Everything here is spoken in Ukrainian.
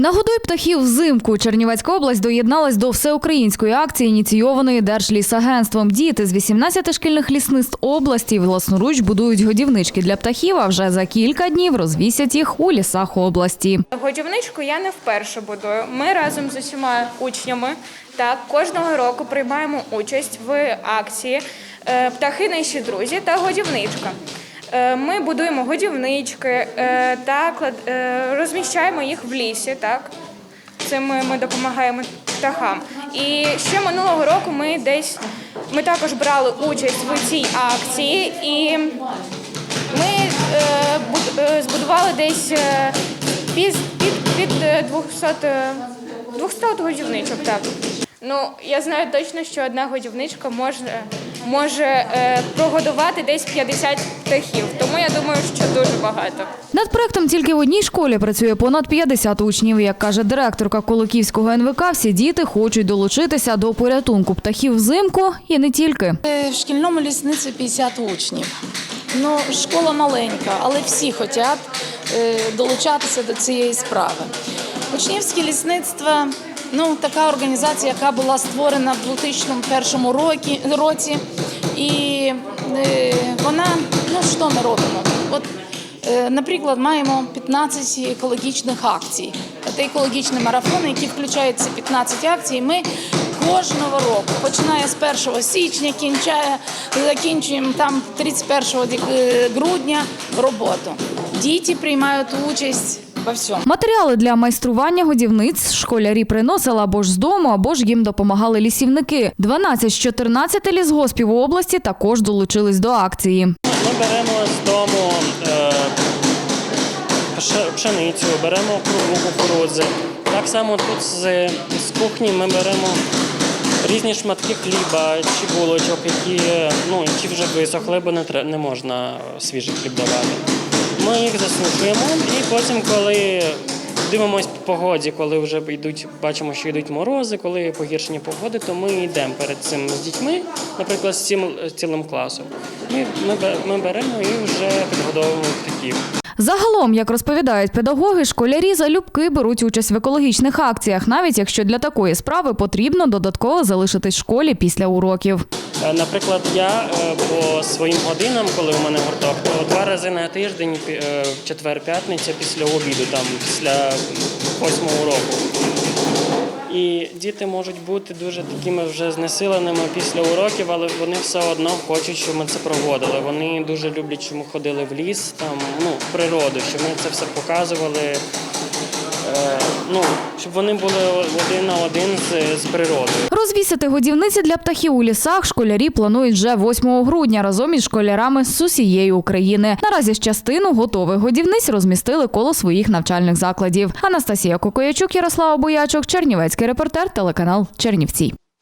Нагодуй птахів взимку. Чернівецька область доєдналась до всеукраїнської акції, ініційованої Держлісагентством. Діти з 18 шкільних лісництв області власноруч будують годівнички для птахів, а вже за кілька днів розвісять їх у лісах області. Годівничку я не вперше будую. Ми разом з усіма учнями так кожного року приймаємо участь в акції е, Птахи наші друзі та годівничка. Е, Ми будуємо годівнички е, та е, розміщаємо їх в лісі. Так цим ми, ми допомагаємо птахам. І ще минулого року ми десь ми також брали участь в цій акції і ми збудували десь під, під, під е, 200, е, 200 годівничок. Так. Ну, я знаю точно, що одна годівничка може, може е, прогодувати десь 50 птахів. Тому я думаю, що дуже багато. Над проектом тільки в одній школі працює понад 50 учнів. Як каже директорка Колоківського НВК, всі діти хочуть долучитися до порятунку птахів взимку і не тільки. Е, В шкільному лісниці 50 учнів. Ну, школа маленька, але всі хочуть е, долучатися до цієї справи. Учнівське лісництво ну, така організація, яка була створена в 2001 році, році. І е, вона, ну що ми робимо? От, е, наприклад, маємо 15 екологічних акцій. Це екологічні марафони, які включають ці 15 акцій. Ми кожного року, починає з 1 січня, кінчає, закінчуємо там 31 ді- е, грудня роботу. Діти приймають участь во всьому. Матеріали для майстрування годівниць школярі приносили або ж з дому, або ж їм допомагали лісівники. 12 з 14 лісгоспів області також долучились до акції. Ми беремо з дому е, пшеницю, беремо крупу кукурудзи. Так само тут з, з кухні ми беремо різні шматки хліба чи булочок, які, ну, які вже висохли, бо не, не можна свіжий хліб давати. Ми їх засушуємо і потім, коли дивимося по погоді, коли вже йдуть, бачимо, що йдуть морози, коли погіршення погоди, то ми йдемо перед цим з дітьми, наприклад, з цілим класом. Ми, ми, ми беремо і вже підгодовуємо птахів. Загалом, як розповідають педагоги, школярі залюбки беруть участь в екологічних акціях, навіть якщо для такої справи потрібно додатково залишитись в школі після уроків. Е, Наприклад, я е, по своїм годинам, коли у мене гурток, то два рази на тиждень, е, четвер-п'ятниця після обіду, там після восьмого уроку. І діти можуть бути дуже такими вже знесиленими після уроків, але вони все одно хочуть, щоб ми це проводили. Вони дуже люблять, що ми ходили в ліс, там ну в природу, що ми це все показували. Ну, щоб вони були один на один з, з природою. Розвісити годівниці для птахів у лісах школярі планують вже 8 грудня разом із школярами з усієї України. Наразі ж частину готових годівниць розмістили коло своїх навчальних закладів. Анастасія Кокоячук, Ярослава Боячок, Чернівецький репортер, телеканал Чернівці.